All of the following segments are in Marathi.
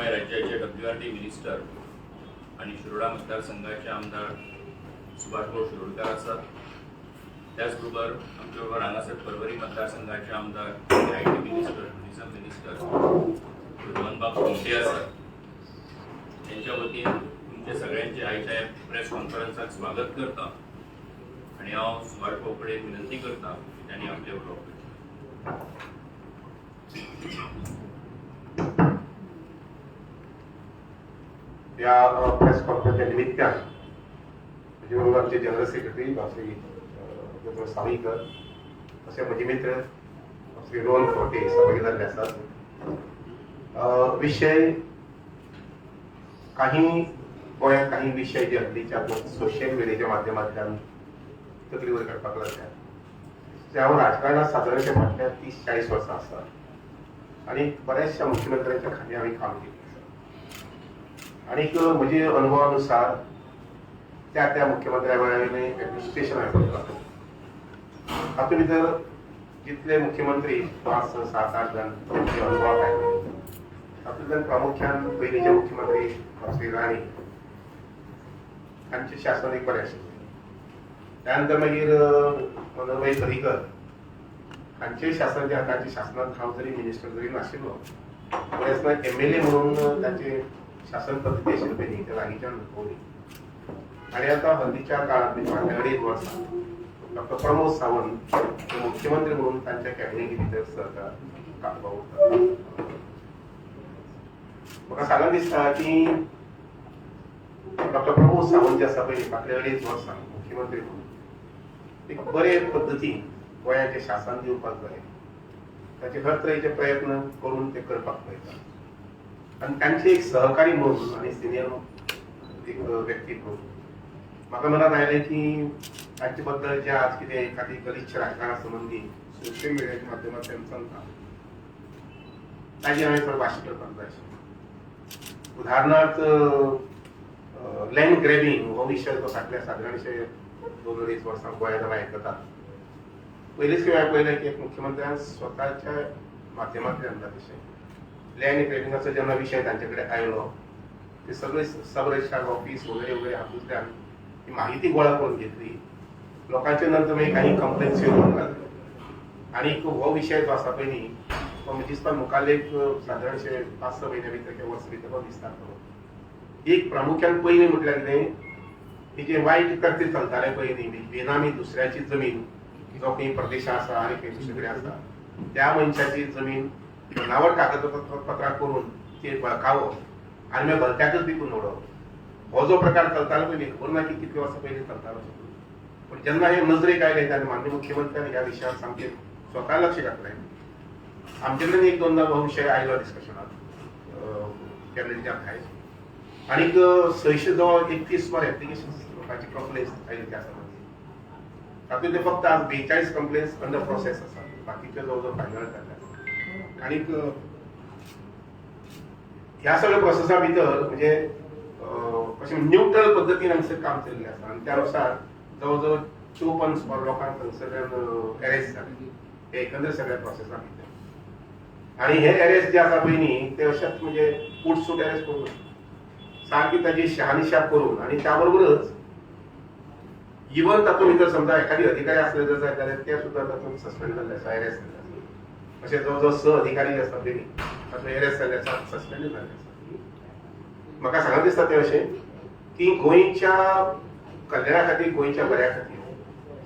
गोंय राज्याचे डब्ल्यू आर टी मिनिस्टर आणि शिरोडा मतदारसंघाचे आमदार सुभाषभाऊ शिरोडकर आसात त्याच बरोबर आमच्या परवरी मतदारसंघाचे आमदार I T minister tourism minister Rohanbab Khaunte आसात त्यांच्या वतीन तुमचे सगळ्यांचे आयच्या प्रेस कॉन्फरन्साक स्वागत करता आणि हांव सुभाषभाऊ कडेन विनंती करता की त्यांनी आपले उलोवप या प्रेस कॉन्फरन्सच्या निमित्तान म्हणजे आमचे general secretary Shri general Sawaikar असे माझे मित्र श्री रोहन खोटे सहभागी झाले आसात विषय विशय काही गोंयांत काही विशय जे हल्लीच्या सोशल सोशियल मिडियाच्या माध्यमांतल्यान तकली वयर काडपाक लागल्या त्या हांव राजकारणात सादारणशे म्हटल्यार तीस चाळीस वर्सां आसा आनी बऱ्याचशा मुख्यमंत्र्यांच्या खाली हांवें काम केलें. आणि म्हणजे अनुभवानुसार त्या त्या मुख्यमंत्र्यांनी ऍडमिनिस्ट्रेशन हांवें हातूंत जितले मुख्यमंत्री पाच सात आठ जण त्यांचे अनुभव आहेत तातूंतल्यान प्रामुख्यान पयलींचे मुख्यमंत्री श्री राणी हांचे शासन एक बरें आशिल्लें त्यानंतर मागीर मनोहरभाई पर्रीकर हांचे शासन जे आसा शासनांत हांव जरी मिनिस्टर जरी नाशिल्लो बरेच एम एल ए म्हणून तांचे शासन पद्धती असेल पयलीं ते लागींच्यान अनुभवली आणि आता हल्लीच्या काळात म्हणजे फाटल्या अडेच वर्सां डॉक्टर प्रमोद सावंत हे मुख्यमंत्री म्हणून त्यांच्या कॅबिनेट सरकार कामगार उरता. म्हाका सांगन दिसता की डॉक्टर प्रमोद सावंत जे आसा पळय आपल्याकडे एक वर्सां मुख्यमंत्री म्हणून. एक बरे पद्धतीन गोंयाचें शासन दिवपाक जाय ताचे हर तरेचे प्रयत्न करून ते करपाक पळयता आणि त्यांचे एक सहकारी म्हणून आणि सिनियर एक व्यक्ती म्हणून. म्हाका मनात आयलें की तांचे बद्दल जे आज कितें एखादी गलिच्छ राजकारणा संबंधी सोशल मिडियाच्या माध्यमांतल्यान चलता ताजी हांवें थोडं भाशी करपाक जाय आशिल्लें उदाहरणार्थ लँड ग्रॅबिंग हो विशय तो फाटल्या सादारणशे दोन अडीच वर्सां गोंयांत आमी आयकतात पयलींच खेळ पयलें की एक मुख्यमंत्र्यान स्वताच्या माध्यमांतल्यान तशें लँड ग्रॅबिंगाचो ज्यांना विशय तांचे कडेन आयलो ते सगळे सब रजिस्ट्रार ऑफिस वगैरे वगैरे हातूंतल्यान ती माहिती गोळा करून घेतली. लोकांचे नंतर मागीर काही कंप्लेन्स येवंक लागले आणि हो विशय जो आसा पळय न्ही तो म्हणजे दिसता मुखाल्ले एक सादारणशे पांच स म्हयन्या भितर किंवा वर्स भितर तो. विस्तार एक प्रामुख्यान पयलीं म्हटल्यार कितें की जे वायट कर्ते चलताले पळय न्ही म्हणजे बेनामी दुसऱ्याची जमीन जो खंय प्रदेश आसा आनी खंय दुसरे कडेन आसा त्या मनशाची जमीन बनावट कागदपत्रां करून ते बळकावं आणि मग भलत्याकच विकून उडोवप हो जो प्रकार चलतालो पळय खबर ना की कितले वर्सां पयलीं चलतालो तो. पण जेन्ना हे नजरेक आयले तेन्ना माननीय मुख्यमंत्र्यांनी ह्या विशयार सामकें स्वता लक्ष घातलें आमचे कडेन एक दोनदा हो विशय आयलो डिस्कशनात कॅबिनेटच्या भायर आनीक सयशे जवळ एकतीस वर एप्लिकेशन लोकांची कंप्लेन्स आयली त्या संबंधी तातूंत ते फक्त आज बेचाळीस कंप्लेन्स अंडर प्रोसेस आसा बाकीचे जवळ जवळ फायनल जाल्ले आनीक ह्या सगळ्या प्रोसेसा भितर म्हणजे अशें न्यूट्रल पद्दतीन हांगसर काम चल्लें आसा आनी त्या अनुसार जवळ जवळ चोपन्न स्पॉट लोकांक थंगसर अरेस्ट जाले हे एकंदर सगळ्या प्रोसेसा भितर. आणि हे अरेस्ट जे आसा पळय न्ही ते अशेंच म्हणजे उठसूट अरेस्ट करून सारकी ताची शहानिशा करून आणि त्याबरोबरच इवन तातूंत भितर समजा एखादी अधिकारी असले जर जाय जाल्यार ते सुद्दां तातूंत सस्पेंड जाल्ले आसा अरेस्ट जाल्ले आसा असे जवळ जवळ स अधिकारी असतात आसा पळय न्ही जाल्ले आसा सस्पेंड जाल्ले म्हाका सांगत दिसता ते अशें की गोंयच्या कल्याणा खातीर गोंयच्या बऱ्या खातीर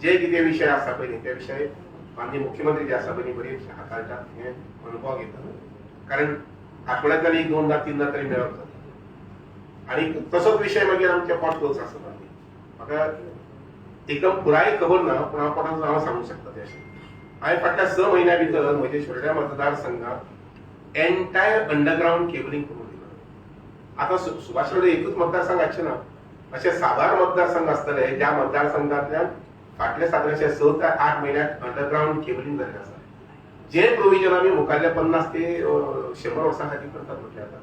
जे कितें विशय आसा पळय न्ही ते विशय माननीय मुख्यमंत्री जे आसा पळय न्ही बरी हाताळटात हे अनुभव घेतात. कारण आठवड्यांतल्यान एक दोनदा तीनदा तरी मेळप जाता आणि तसोच विशय मागीर म्हणजे आमच्या पॉटकोल्स आसा म्हाका एकदम पुराय खबर ना पूण हांव पोटान हांव सांगूंक शकता ते अशें हांवें फाटल्या स म्हयन्या भितर म्हजे शिरोड्या मतदारसंघात एन्टायर अंडरग्रावंड केबलिंग करून दिला. आता सु- सुभाष रोडे एकूच मतदारसंघ आसचे ना असे साबार मतदारसंघ असतले ज्या मतदारसंघातल्यान फाटले सादारणशे स ते आठ म्हयन्यात अंडरग्रावंड केबलिंग जाल्लें आसा जे प्रोविजन आमी मुखाल्ल्या पन्नास ते शंबर वर्सां खातीर करतात म्हटलें आतां.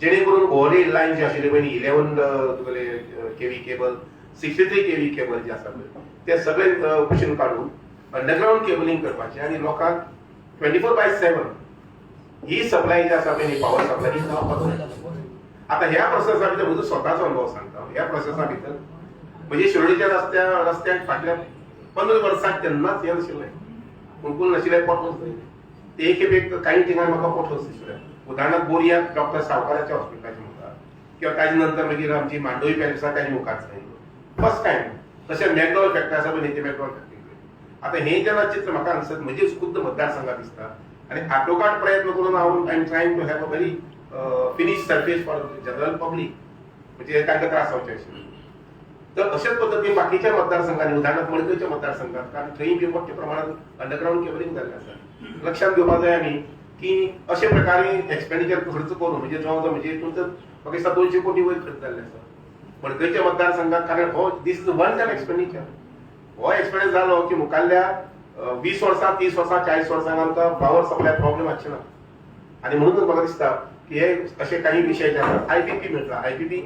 जेणे करून ओव्हरहेड लायन जे आशिल्ले पळय इलेवन तुगेले KV cable sixty three KV cable जे आसा पळय ते सगळे कुशीन काडून अंडरग्रावंड केबलिंग करपाचें आनी लोकांक ट्वेंटी फोर बाय सेवन ही सप्लाय जी आसा पळय पॉवर सप्लाय ही जावपाक आता ह्या प्रोसेसा भितर म्हजो स्वताचो अनुभव सांगता. ह्या प्रोसेसा भितर म्हणजे शिरोडीच्या रस्त्या रस्त्याक फाटल्या पंदरा वर्सांक तेन्नाच हें नाशिल्लें कोण नाशिल्लें पोटोस ते एक एक काही ठिकाणी म्हाका पोटोस दिसले उदाहरणार्थ बोरयाक डॉक्टर सावकाराच्या हॉस्पिटलाच्या मुखार किंवा ताजे नंतर मागीर आमची मांडोळी पॅलेसा ताजे मुखार जाय फर्स्ट टायम तशें मॅकडॉल फॅक्टरी आसा पळय न्ही ते मॅकडॉल फॅक्टरी आता हे ज्याला चित्र म्हाका हांगसर म्हजेच खुद्द मतदारसंघात दिसता आणि आटोकाट प्रयत्न करून हांव I am trying to have a very finish surface for general public म्हणजे तांकां त्रास जावचे अशें तर अशाच पद्धतीने बाकीच्या मतदारसंघांनी उदाहरणार्थ मडकयच्या मतदारसंघात कारण थंय बी मोठ्या प्रमाणात अंडरग्राऊंड केबलिंग जाल्लें आसा लक्षात घेवपाक जाय आमी की अशे प्रकारे एक्सपेंडिचर खर्च करून म्हणजे जो जो म्हणजे तुमचं म्हाका दिसता दोनशे कोटी वयर खर्च जाल्ले आसा मडकयच्या मतदारसंघात कारण हो this is one time expenditure हो एक्सपिरियन्स जालो हो की मुखाल्ल्या वीस वर्सां तीस वर्सां चाळीस वर्सांक आमकां पावर सप्लाय प्रॉब्लेम आसचे ना. आनी म्हणूनच म्हाका दिसता की हे असे काही विशय जे आसात आयपीपी मेळटा आयपीपी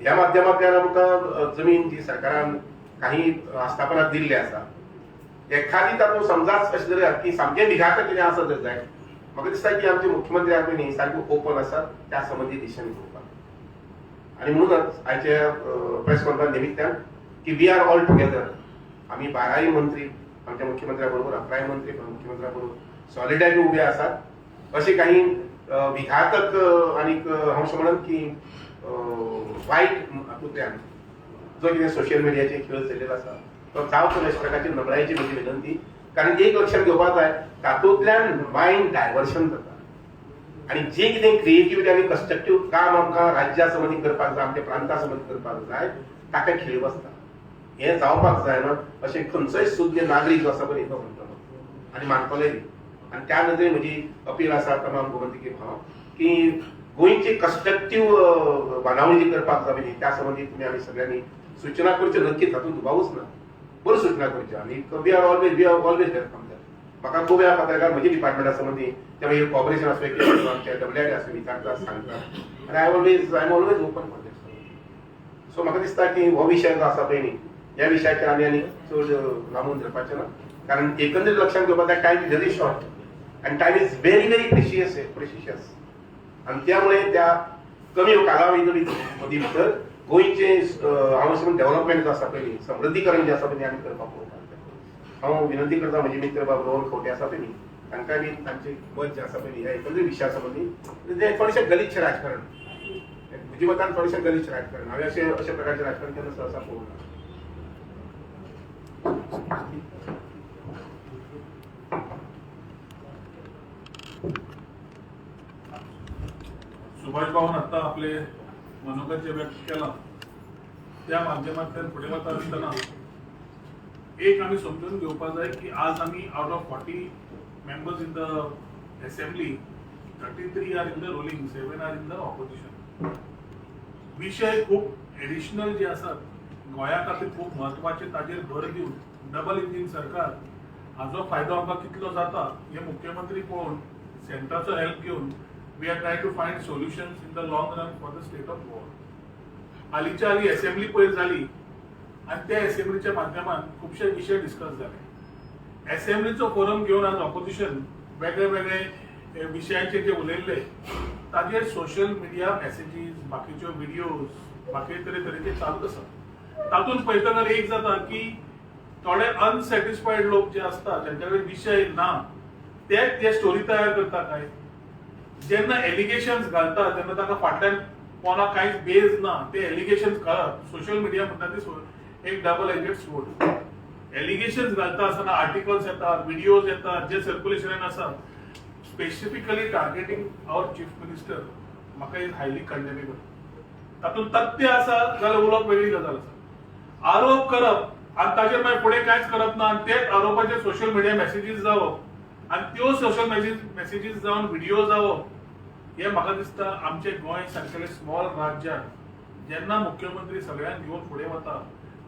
ह्या माध्यमांतल्यान आमकां जमीन जी सरकारान काही आस्थापनाक दिल्ली आसा एखादी तातूंत समजाच अशें जर की सामकें भिघात कितें आसा जर जाय म्हाका दिसता की आमचे मुख्यमंत्री आमी न्ही सारके ओपन आसात त्या संबंदी दिशेन घेवपाक आनी म्हणूनच आयचे प्रेस कॉन्फरन्स निमित्तान की वी आर ऑल टुगेदर आम्ही बाराही मंत्री आमच्या मुख्यमंत्र्या बरोबर मंत्री मुख्यमंत्र्या बरोबर सॉलिडॅरी उभे आसात असे काही विघातक आणि हांव अशें म्हणत की वाईट वायट जो कितें सोशल मिडियाचेर खेळ चलिल्लो आसा तो जावचो अशा प्रकारची नबळायची म्हजी विनंती कारण एक लक्षात घेवपाक जाय तातूंतल्यान मायंड डायवर्शन जाता आणि जे कितें क्रिएटिव्हिटी आनी कन्स्ट्रक्टिव्ह काम आमकां राज्या संबंदी करपाक जाय आमच्या प्रांता संबंदी करपाक जाय ताका खेळ बसता हें जावपाक जाय ना अशें खंयचोय सुज्ञ नागरीक जो आसा पळय तो म्हणटलो आनी मानतलोय बी. आनी त्या नदरेन म्हजी अपील आसा तमाम गोमंतकी भाव. की गोंयची कन्स्ट्रक्टीव बांदावळी जी करपाक जाय न्ही त्या संबंदी तुमी आमी सगळ्यांनी सूचना करच्यो नक्कीच तातूंत दुबावूच ना. बऱ्यो सूचना करच्यो आनी we are always we are always welcome म्हाका खूब वेळा पत्रकार म्हज्या डिपार्टमेंटा संबंधी त्या मागीर कॉपरेशन आसूं एक आमच्या डब्ल्यूआय आसूं विचारता सांगता. आनी I always I am always open for that so म्हाका दिसता की हो विशय जो आसा पळय न्ही. ह्या विशयाचेर आमी आनी चड लांबून धरपाचें ना. कारण एकंदरीत लक्षात घेऊन जाय टायम इज व्हेरी शॉर्ट आनी time is very very precious precious आणि त्यामुळे त्या कमी कालावधी मदीं भितर गोंयचे हांव अशें डेव्हलपमेंट जो आसा पळय समृद्धीकरण जे आसा पळय आमी करपाक पळोवपाक हांव विनंती करता म्हजे मित्र बाब रोहन खोटे आसा पळय न्ही तांकां बी तांचे मत जें आसा पळय ह्या एकंदरीत विशया संबंधी म्हणजे तें थोडेशें गलिच्छ राजकारण. म्हज्या मतान थोडेशें गलिच्छ राजकारण. हांवें अशें अशें प्रकारचें राजकारण केन्ना सहसा पळोवना सुभाष भाऊन आता आपले मनोगत जे व्यक्त केला त्या माध्यमांतल्यान फुडें वता आसतना एक आमी समजून घेवपाक जाय की आज आमी out of forty members in the assembly thirty three are in the ruling seven are in the opposition विशय खूप एडिशनल जे आसात गोंया खातीर खूप म्हत्वाचे ताजेर भर दिवन डबल इंजीन सरकार हाजो फायदो आमकां कितलो जाता हे मुख्यमंत्री पळोवन सेंटराचो हेल्प घेवन we are try to find solutions in the long run for the state of Goa हालींच्या हालीं एसेंब्ली पयर जाली आनी त्या एसेंब्लीच्या माध्यमान खुबशे विशय डिस्कस जाले एसेंब्लीचो फोरम घेवन आज ऑपोजिशन वेगळे वेगळे विशयांचे विशयांचेर जे उलयल्ले ताजेर सोशल मिडिया मॅसेजीस बाकीच्यो व्हिडिओज बाकी तरेतरेचे चालूच आसा तातूंत पळयतना एक जाता की थोडे अनसॅटिस्फायड लोक जे असतात ज्यांच्याकडे विषय ना ते ते स्टोरी तयार करता काय? जेन्ना एलिगेशन घालता तेन्ना ताका फाटल्यान कोणा कांयच बेज ना ते एलिगेशन घालप सोशल मिडिया म्हणटा ते एक डबल एजेड स्वोर्ड एलिगेशन घालता आसतना आर्टिकल्स येतात व्हिडिओज येतात जे सर्क्युलेशनान आसा specifically targeting our chief minister म्हाका इज हायली कंडेमेबल तातूंत तथ्य आसा जाल्यार उलोवप वेगळी गजाल आसा आरोप करप आनी ताजेर मागीर फुडें कांयच करप ना आनी तेच आरोपाचे सोशल मिडिया मेसेजीस जावप आनी त्यो सोशल मेसेजीस जावन व्हिडिओ जावप हे म्हाका दिसता आमचे गोंय सारकेले स्मॉल राज्यात जेन्ना मुख्यमंत्री सगळ्यांक घेवन फुडें वता.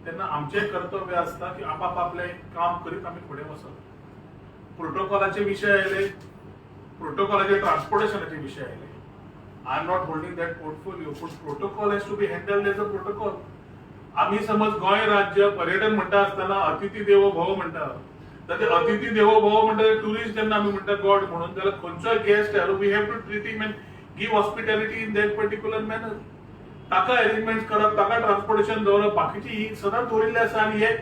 तेन्ना आमचें कर्तव्य आसता की आपापले काम करीत आमी फुडें वचप प्रोटोकॉलाचे विशय आयले प्रोटोकॉलाचे ट्रान्सपोर्टेशनाचे विशय आयले I am not holding that portfolio पूण protocol has to be handled as a protocol आम्ही समज गोंय राज्य पर्यटन म्हणटा आसतना अतिथी देवो भव म्हणटा तर ते अतिथी देवो भव म्हणटा टुरिस्ट जेन्ना आम्ही म्हणतात गॉड म्हणून. जाल्यार खंयचोय गेस्ट आलो we have to treat him give hospitality in that particular manner ताका अरेंजमेंट करप ताका ट्रान्सपोर्टेशन दवरप बाकीची ही सदांच दवरिल्ली आसा आनी हे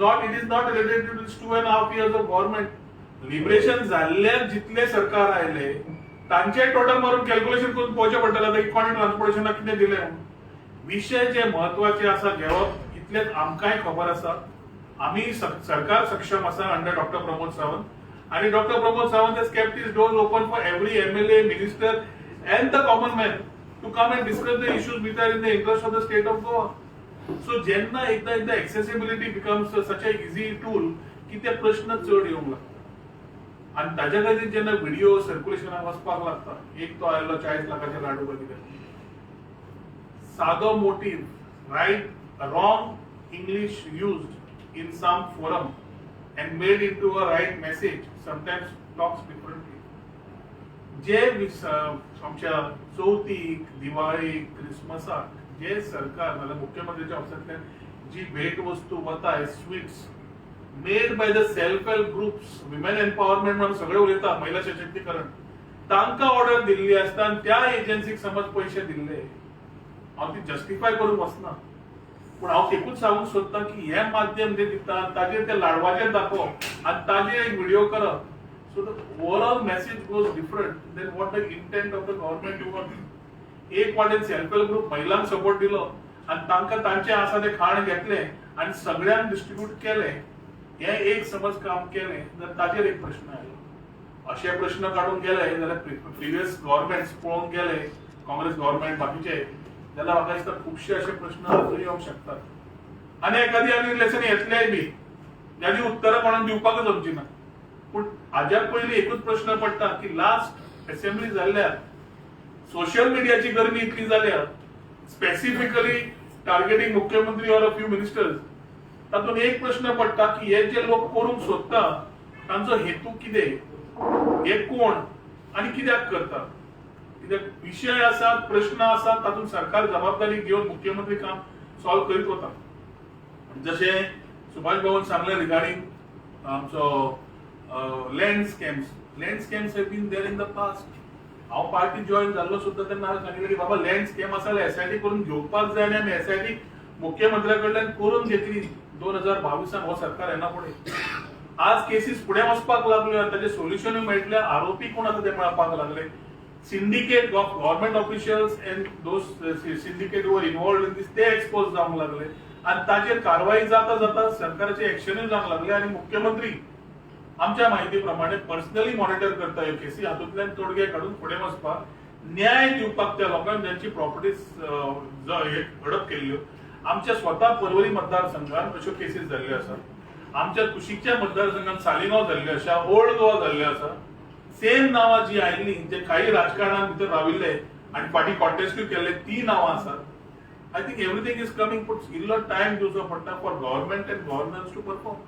not it is not related to two and half years of government liberation जाल्ले जितले सरकार आयले तांचे टोटल मारून कॅल्क्युलेशन करून पळोवचें पडटलें आतां कोणी ट्रान्सपोर्टेशनाक कितें दिलें म्हणून विशय जे महत्त्वाचे आसा घेवप इतलेच आमकांय खबर आसा आम्ही सरकार सक्षम आसा अंडर डॉक्टर प्रमोद सावंत. आणि doctor Pramod Sawant has kept his doors open for every MLA, minister and the common man to discuss the issues the issues which are in the interest of the state so जेन्ना एकदा एकदा accessibility becomes such a easy tool की ते प्रश्न चड येवंक लागता आणि ताज्या खातीर जेन्ना व्हिडिओ सर्क्युलेशनाक वचपाक लागता एक तो आयल्लो चाळीस लाखाचे लाडू बघितले सादो motive right wrong English used in some forum and made into a right message sometimes talks differently जे आमच्या चवथीक दिवाळीक क्रिसमसाक जे सरकार नाल्यार मुख्यमंत्र्याच्या ऑफिसांतल्यान जी भेटवस्तू वता sweets made by the self help groups women empowerment म्हणून सगळे उलयता महिला सशक्तीकरण. तांकां ऑर्डर दिल्ली आसता आनी त्या एजन्सीक समज पयशे दिल्ले. हांव ती जस्टिफाय करूंक वचना पूण हांव एकूच सांगूंक सोदतां की हे माध्यम जे दिता ताजेर ते लाडवाचेर दाखोवप आनी ताजेर एक व्हिडियो करप so the overall message goes different than what the intent of the government you what एक वाटेन सेल्फ हेल्प ग्रुप महिलांक सपोर्ट दिलो आनी तांकां तांचे आसा ते खाण घेतले आनी सगळ्यांक डिस्ट्रीब्यूट केले. हे एक समज काम केले जाल्यार ताजेर एक प्रश्न आयलो असे प्रश्न काढून गेले जाल्यार प्रिव्हियस गव्हर्नमेंट पळोवंक गेले काँग्रेस गव्हर्नमेंट बाकीचे जाल्यार म्हाका दिसता खुबशे असे प्रश्न अजून येवंक शकतात. आनी एखादी आम्ही लेसन येतलेय बी जाची उत्तरां कोणाक दिवपाकच आमची ना. पूण हाज्या पयलीं एकूच प्रश्न पडटा की लास्ट असेंब्ली जाल्ल्यार सोशल मिडियाची गर्मी इतली जाल्या स्पेसिफिकली टार्गेटिंग मुख्यमंत्री ऑर अ फ्यू मिनिस्टर्स तातूंत एक प्रश्न पडटा की हे जे लोक करूंक सोदता तांचो हेतू कितें हे कोण आनी कित्याक करता कित्याक विशय आसात प्रश्न आसात तातूंत सरकार जबाबदारी घेवन मुख्यमंत्री काम सॉल्व करीत वता जशें सुभाष भवन सांगलें रिगार्डींग आमचो land scams land scams have been there in the past हांव पार्टी जॉयन जाल्लो सुद्दां तेन्ना हांवें सांगिल्लें की बाबा लँड स्कॅम आसा जाल्यार एसआयटी करून घेवपाक जाय आनी आमी एसआयटी मुख्यमंत्र्या कडल्यान करून घेतली. दोन हजार बावीसान हो सरकार येना फुडें आज केसीस फुडें वचपाक लागल्यो आनी ताचें सोल्युशनूय मेळटलें आरोपी कोण आसा ते मेळपाक लागले? Syndicate of government officials and those uh, syndicate who were involved in this ते एक्सपोज जावंक लागले. आणि ताचेर कारवाई जाता जाता सरकारचे एक्शनूय जावंक लागले आणि मुख्यमंत्री आमच्या माहितीप्रमाणे पर्सनली मॉनिटर करता ह्यो केसी हातूंतल्यान तोडगे काढून फुडें वचपाक न्याय दिवपाक त्या लोकांक ज्यांची प्रॉपर्टीज हडप केल्ल्यो आमच्या स्वता परवरी मतदारसंघात अश्यो केसीस जाल्ल्यो आसात आमच्या कुशीच्या मतदारसंघात सालिगांव जाल्ल्यो आसा ओल्ड गोवा जाल्ल्यो आसा सेम नावां जी आयिल्ली जे काही राजकारणात भितर राविल्ले आणि फाटी कॉन्टेस्ट्यू केल्ले ती नावां आसात I think everything is coming but इल्लो टायम दिवचो पडटा for government and governance to perform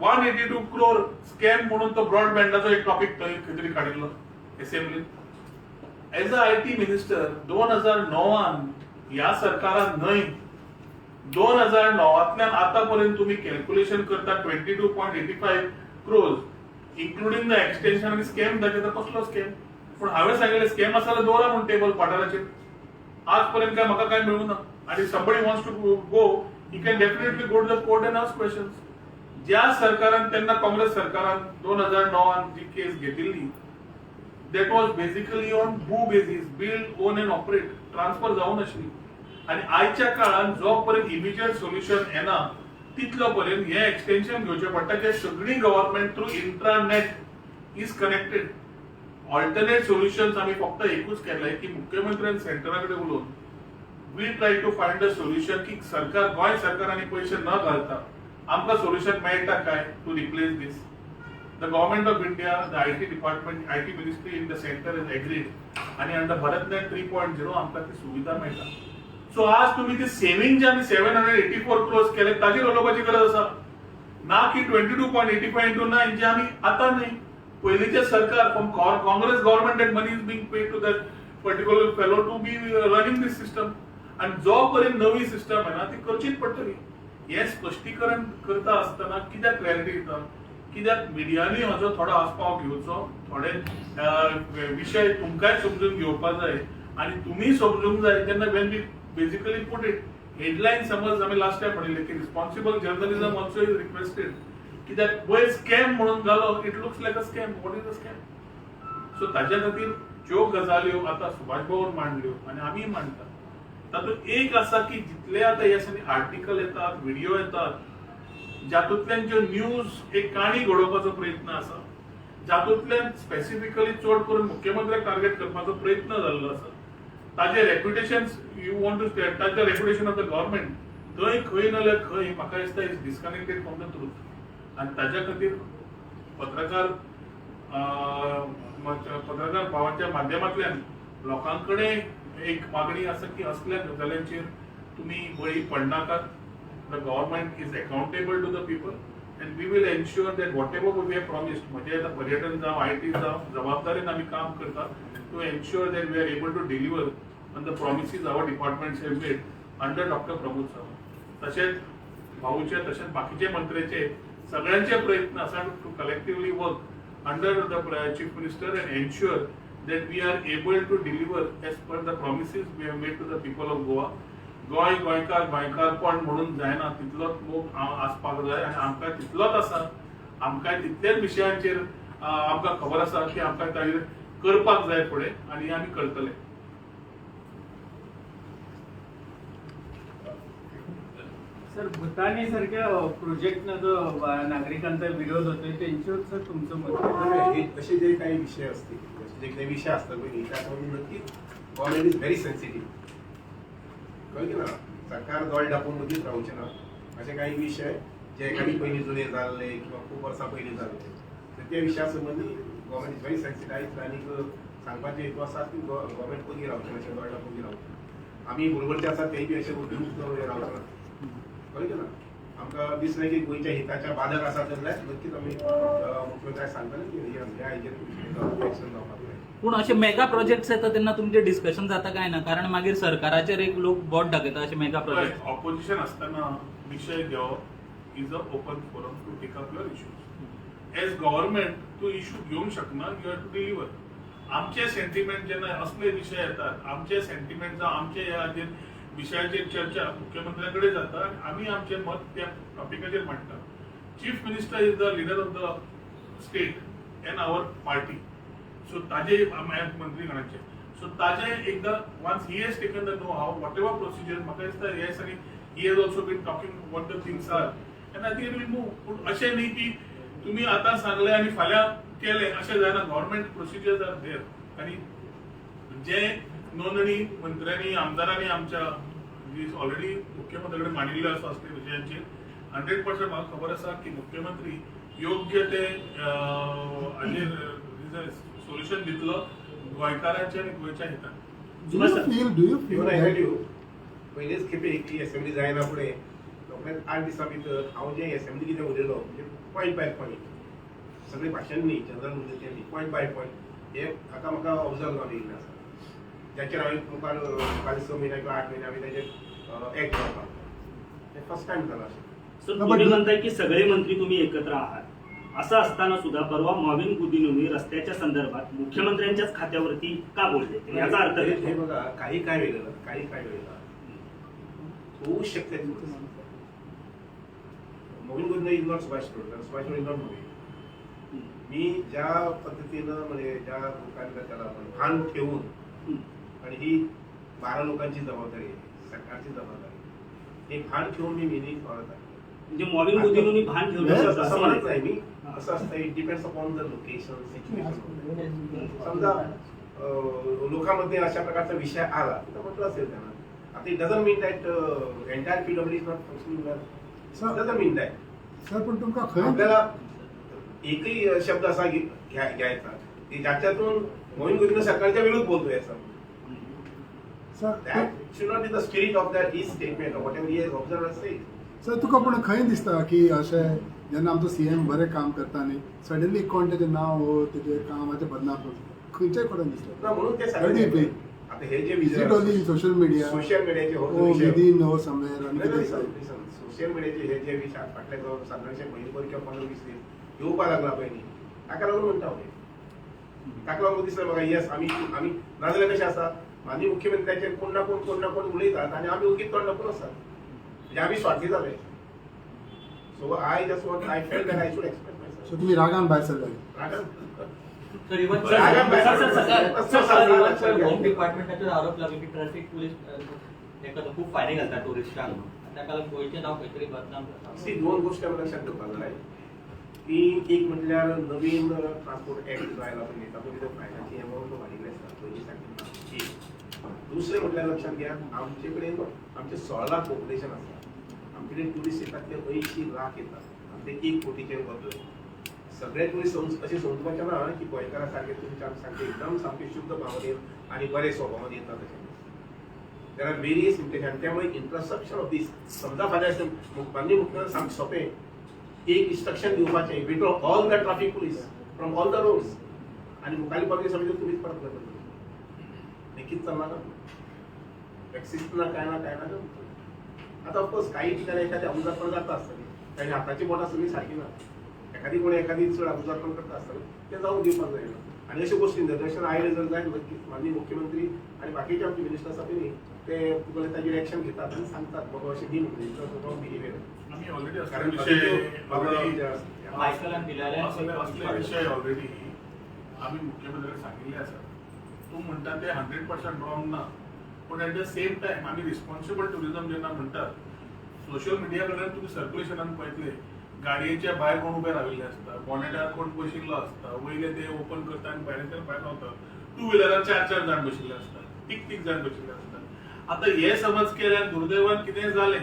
one eighty two crore scam म्हणून तो ब्रॉडबँडाचो एक टॉपिक थंय खंय तरी काडिल्लो एसेंब्लीन as a I T minister दोन हजार णवान ह्या सरकारान न्हय दोन हजार णवांतल्यान आतां पर्यंत तुम्ही कॅल्क्युलेशन करता twenty two point eighty five crores including the extension आणि स्कॅम दाखयता कसलो स्कॅम पूण हांवें सांगिल्लें स्कॅम आसा जाल्यार दवरा म्हूण टेबल पाठाराचेर आज पर्यंत काय म्हाका काय मेळूंक ना? आणि somebody wants to go you can definitely go to the court and ask question ज्या सरकारान तेन्ना काँग्रेस सरकारान दोन हजार णवान जी केस घेतिल्ली that was basically on BOO basis build own and operate transfer जावं नाशिल्ली आणि आयच्या काळात जो पर्यंत इमिजिएट सोल्युशन येना तितलो पर्यंत हे एक्सटेन्शन घेवचें पडटा जे सगळी government through intranet is connected alternate solutions आम्ही फक्त एकूच केलंय की मुख्यमंत्र्यान सेंटराकडे उलोवन we try to find a solution की सरकार गोंय सरकारांनी पैसे न घालता आमकां सोल्युशन मेळटा काय? To replace this the government of India the I T department I T ministry in the centre is agreed आणि under Bharat net three point zero आमकां ती सुविधा मेळटा सो आज तुम्ही ती सेव्हिंग जे आम्ही seven hundred eighty four crores केले ताजी उलोवपाची गरज आसा ना की twenty two point eighty five into nine जे आम्ही आता नाही. पयलींचे सरकार from Congress government and money is being paid to that particular fellow to be running this system आणि जो पर्यंत नवी सिस्टम आहे ना ती करचीच पडटली हे स्पश्टीकरण करता आसतना कित्याक क्लॅरिटी दिता कित्याक मिडियांनी हाजो थोडो आस्पाव घेवचो थोडे विशय तुमकांय समजून घेवपा जाय. आनी तुम्ही समजूंक जाय तेन्ना when we basically put it headline समज आमी लास्ट टायम म्हणिल्ले की responsible journalism also is requested कित्याक वय स्कॅम म्हणून जालो it looks like a scam what is a scam so ताज्या खातीर ज्यो गजाल्यो आतां सुभाष भवन मांडल्यो आनी आमी मांडटा तातूंत एक आसा की जितले आतां ह्या दिसांनी आर्टिकल येतात व्हिडिओ येतात जातूंतल्यान ज्यो न्यूज एक काणी घडोवपाचो प्रयत्न आसा जातूंतल्यान स्पेसिफिकली चड करून मुख्यमंत्र्याक टार्गेट करपाचो प्रयत्न जाल्लो आसा ताजे रेप्युटेशन यू वॉन्ट टू ताजें रेप्युटेशन ऑफ द गव्हर्मेंट थंय खंय नाल्यार खंय म्हाका दिसता is disconnected from the truth आनी ताज्या खातीर पत्रकार पत्रकार भावाच्या माध्यमांतल्यान लोकां कडेन एक मागणी आसा की असल्या गजाल्यांचेर तुमी बळी पडनाकात the government is accountable to the people and we will ensure that whatever we have promised म्हणजे आतां पर्यटन जावं आय टी जावं जबाबदारीनं आमी काम करतात to ensure that we are able to deliver on the promises our departments have made under doctor Pramod Sawant तशेंच भाऊचे तशेंच बाकीचे मंत्र्याचे सगळ्यांचे प्रयत्न आसा to collectively work under the chief minister and ensure that we are able to deliver as per the promises we have made to the people of Goa Goem गोंयकार गोंयकारपण म्हणून जायना तितलोच मोग आ- आसपाक जाय आनी आमकां तितलोच आसा. आमकां तितल्याच विशयांचेर आमकां खबर आसा की आमकां ताजेर करपाक जाय फुडें आनी आमी करतले सर भूतानी सारख्या प्रोजेक्टनं जो नागरिकांचा विरोध होतोय त्यांच्यावर सर तुमचं मत हे असे जे काही विषय असतील असे जे काही विषय असतात त्याच्यावर नक्कीच गव्हर्नमेंट इज व्हेरी सेन्सिटिव्ह कळले ना सरकार दोळ डापून मदींच रावचे ना. असे काही विषय जे एखादी पयलीं जुने जाल्ले किंवा खूप वर्सां पयलीं जाल्ले तर त्या विशया संबंधी गव्हर्नमेंट इज व्हेरी सेन्सिटायज आनीक सांगपाचें हेतू आसा की गव्हर्नमेंट मदीं रावचे अशें दोळ दाखोवन रावचे आमी बरोबरचे आसात तेय बी अशे उठून रावचे ना कळले ना? आमकां दिसलें की गोंयच्या हिताच्या बाधक आसा जाल्यार नक्कीच आमी अं, मुख्यमंत्र्याक सांगतले की ह्या हेजेर एक्शन जावपाक पूण असे मेगा प्रोजेक्ट्स येता तेन्ना तुमचे डिस्कशन जाता काय ना? कारण मागीर सरकाराचेर एक लोक बोट दाखयता अशे मेगा प्रोजेक्ट ऑपोजिशन असताना विषय घेवप is a open forum to take up your issues as government Tu issue घेवंक शकना यू हॅव टू डिलिव्हर आमचे सेंटिमेंट जेन्ना असले विषय येतात. आमचे सेंटिमेंट जावं आमचे ह्या हाजेर विशयाचेर चर्चा मुख्यमंत्र्या कडेन जाता आमी आमचें मत त्या टॉपिकाचेर मांडटा chief minister is the leader of the state and our party so ताजे मंत्रीगणाचे सो ताजे एकदा once he has taken the know how whatever procedure म्हाका दिसता हे दिसांनी he has also been talking what the things are and I think will move पूण अशें न्ही की तुमी आतां सांगलें आनी फाल्यां केलें अशें जायना गव्हर्मेंट प्रोसिजर आर देर आनी जे नोंदणी मंत्र्यांनी आमदारांनी आमच्या ऑलरेडी मुख्यमंत्री कडेन मांडिल्ल्यो आसा असले विशयांचेर हंड्रेड पर्संट म्हाका खबर आसा की मुख्यमंत्री योग्य ते हाजेर सोल्युशन दितलो गोंयकारांचे आनी गोंयच्या हितान. Do you feel, do you feel even I that, you पयलेच खेपे ही असेंब्ली जायना फुडें रोखडेंच आठ दिसां भितर हांव जे असेंब्ली कितें उलयलो म्हणजे पॉयंट बाय पॉयंट सगळे भाशण न्ही जनरल न्ही पॉयंट बाय पॉयंट हे आतां म्हाका ऑब्जर्व जावन येयल्लें आसा जाचेर हांवें मुखार मुखार स म्हयन्या किंवा आठ म्हयन्या हांवें ताचेर एक्ट करपाक हें फर्स्ट टायम जालां अशें सर तुम्ही म्हणताय की सगळे मंत्री तुम्ही एकत्र आहात. असं असताना सुद्धा परवा मॉविन गुदिनोनी रस्त्याच्या संदर्भात मुख्यमंत्र्यांच्याच खात्यावरती का बोलले? याचा अर्थ हे- बघा काही काय वेगळं काही काय वेगळं होऊ शकते मोविन गुंड is not Subhash road Subhash road is not Mauvin मी ज्या पद्धतीनं म्हणजे ज्या लोकांना त्याला आपण भान ठेवून. आणि ही बारा लोकांची जबाबदारी आहे सरकारची जबाबदारी हे भान ठेवून मी मिनी करत आहे म्हणजे मॉविन गुदिनोनी भान ठेवलं असं असं म्हणत म्हणायचं. नाही. मी. असं असतं it depends upon the location situation समजा अं, लोकांमध्ये अशा प्रकारचा विषय आला तर म्हटलं असेल त्यांना. आता it doesn't mean that entire PW is not functioning well doesn't mean that sir पण तुमका खंय आपल्याला एकही शब्द असा घ्यायचा की ज्याच्यातून मोहीम गुदिन सरकारच्या विरुद्ध बोलतोय असं. Sir that should not be the spirit of that he statement whatever he has observe say sir तुका पण खंय दिसता की अशें जेन्ना आमचो सीएम बरें काम करता न्ही सडनली कोण तेजें नांव हो तेजे कामाचें बदनाम करता खंयच्याय ना दिसता? म्हणून ते feel? आता हे जे ओनली सोशल मीडिया सोशल मीडियाचे हो ओ विषय. विदीन हो समवेअर आनी कितें सोशल मीडियाचे हे जे फाटल्या जावन साधारणशे म्हयने भर किंवा पंदरा वीस दीस येवपा लागला पयलीं ताका लागून म्हणटा हांव ताका लागून दिसलें म्हाका येस आमी आमी नाजाल्यार कशें आसा माननीय मुख्यमंत्र्याचेर कोण ना कोण कोण ना कोण उलयतात आनी आमी ओगीच तोंड दाखोवन आसात म्हणजे आमी स्वार्थी जाले so I just want I feel that I should express so तुम्ही रागान भायर सरले सर रागान भायर सर, सर, सरले. सर, सर, असो इवन लक्षात सर घ्या. होम डिपार्टमेंटाचेर आरोप लागले की ट्रॅफिक पुलीस एखादं खूप फायने घालता टुरिस्टांक ताका लागून गोंयचें नांव खंय तरी बदनाम जाता सी दोन गोष्टी लक्षात घेवपाक जाय की एक म्हटल्यार नवीन ट्रान्सपोर्ट एक्ट जो आयला पळय तातूंत फायनाची वाडिल्ली आसा पयलीं सारकी दुसरें म्हटल्यार लक्षात घ्या आमचे कडेन आमचे सोळा लाख पॉप्युलेशन आसा आमच्याकडे टुरिस्ट येतात ते लाख येतात. आनी ते एक कोटीचेर बदल सगळे संस अशें संस्थाच्या ना की गोंयकारा तुमच्या सारखे एकदम सामके शुद्ध येत आनी बरे स्वभावान येतात अशें देर आर वेरियस इम्प्लिकेशन त्यामुळे इन्फ्रास्ट्रक्चर ऑफ दीस समजा फाल्यां माननीय मुख्यमंत्री सामकें सोंपें एक इन्स्ट्रक्शन दिवपाचें withdraw all the traffic police from all the roads आनी मुखाली पावले समिती तुम्हीच परत करतले हें कितें चल्ला ना? ना काय ना काय ना आता ऑफकोर्स काही ठिकाणी एखादी अबुजारपण जाता आसतली काही हाताची बोटां सगळी सारखी ना एखादी कोणी एखादी चड अबुजारपण करता आसतलें तें जावं दिवपाक जायना आनी अशे गोश्टी निदर्शन आयले जर जायत नक्कीच माननीय मुख्यमंत्री आनी बाकीचे आमचे मिनिस्टर्स आसा ते तुका ताजेर एक्शन घेतात आनी सांगतात बाबा अशें दी म्हणून बिहेवियर आम्ही ऑलरेडी कारण विषय आणि विषय ऑलरेडी आम्ही मुख्यमंत्र्याक सांगिल्ले आसा तूं म्हणटा ते हंड्रेड पर्सेंट रॉंग ना. पूण एट द सेम टायम आमी रिस्पॉन्सिबल टुरिझम जेन्ना म्हणटात सोशल मिडिया कडल्यान तुमी सर्क्युलेशनान पळयतले गाडयेच्या भायर कोण उबे राविल्ले आसता बॉनेटार कोण बशिल्लो आसता वयले ते ओपन करता आनी भायले भायर रावता टू व्हिलरार चार चार जाण बशिल्ले आसता तीग तीग जाण बशिल्ले आसता आतां हे समज केल्यार दुर्दैवान कितें जालें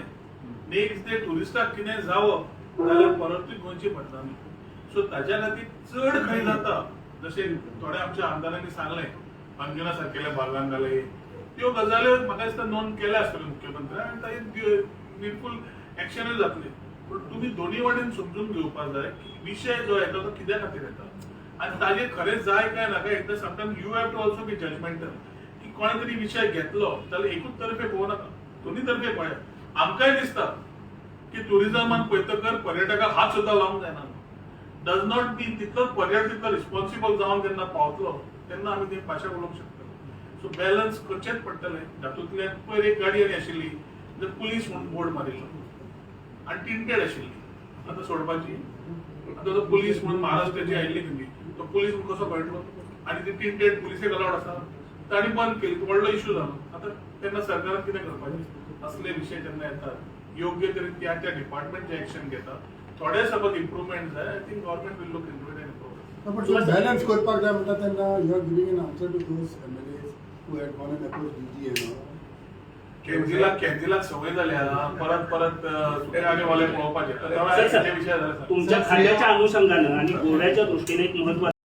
नेक्स्ट डे टुरिस्टाक कितें जावप जाल्यार परतूय गोंयची बदनामी सो ताच्या खातीर चड खंय जाता जशें थोडे आमच्या आमदारांनी सांगलें अंजुना सारकेल्या बागांक जालें त्यो गजाल्यो म्हाका दिसता नोंद केल्या आसतल्यो मुख्यमंत्र्यान आनी ताजेर निडफूल एक्शनूय जातलें पूण तुमी दोनी वाटेन समजून घेवपाक जाय की विशय जो येता तो कित्या खातीर येता. आनी ताजेर खरें जाय काय नाका एकदां sometime you have to also be judgmental की कोणे तरी विशय घेतलो जाल्यार एकूच तर्फे पळोवं नाका. दोनी तर्फे पळया आमकांय दिसता की टुरिजमान पळयतकर पर्यटकाक हात सुद्दां लावंक जायना. डज नॉट बी तितलो पर्यटक तितलो रिस्पॉन्सिबल जावन जेन्ना पावतलो तेन्ना आमी ते भाशा उलोवंक शकता. सो बॅलन्स करचेच पडटलें तातूंतल्यान पयर एक गाडी आनी आशिल्ली जर पुलीस म्हूण बोर्ड मारिल्लो आनी टिंटेड आशिल्ली आतां सोडपाची. आतां तो पुलीस म्हणून महाराष्ट्राची आयिल्ली खंय तो पुलीस म्हणून कसो कळटलो आनी ती टिंटेड पुलिसेक अलावड आसा ताणी बंद केली. व्हडलो इश्यू जालो आतां तेन्ना सरकारान कितें करपाचें? असले विशय जेन्ना येतात. योग्य तरेन त्या त्या डिपार्टमेंट जे एक्शन घेता थोडे सबक इम्प्रुवमेंट जाय I think government will look improvement balance करपाक जाय म्हणटा तेन्ना you are giving an answer to those सवय जाल्या परत परत अं, सुके आनी ओले पळोवपाचे तुमच्या खात्याच्या अनुषंगानं आणि गोव्याच्या दृष्टीने एक महत्वाचं